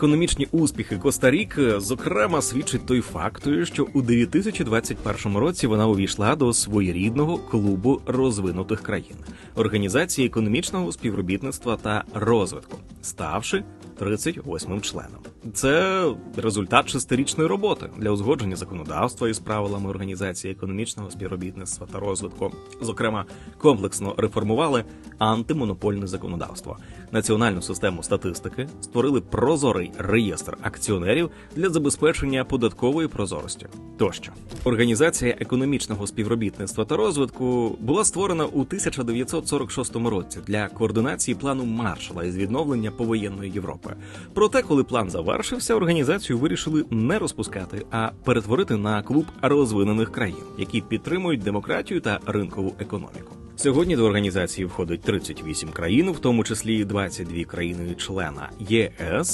Економічні успіхи Коста-Ріки, зокрема, свідчить той факт, що у 2021 році вона увійшла до своєрідного клубу розвинутих країн організації економічного співробітництва та розвитку, ставши 38-м членом. Це результат шестирічної роботи для узгодження законодавства із правилами організації економічного співробітництва та розвитку. Зокрема, комплексно реформували антимонопольне законодавство, національну систему статистики, створили прозорий реєстр акціонерів для забезпечення податкової прозорості. Тощо організація економічного співробітництва та розвитку була створена у 1946 році для координації плану Маршала із відновлення повоєнної Європи. Проте, коли план завершився, організацію вирішили не розпускати, а перетворити на клуб розвинених країн, які підтримують демократію та ринкову економіку. Сьогодні до організації входить 38 країн, в тому числі 22 країни-члена ЄС.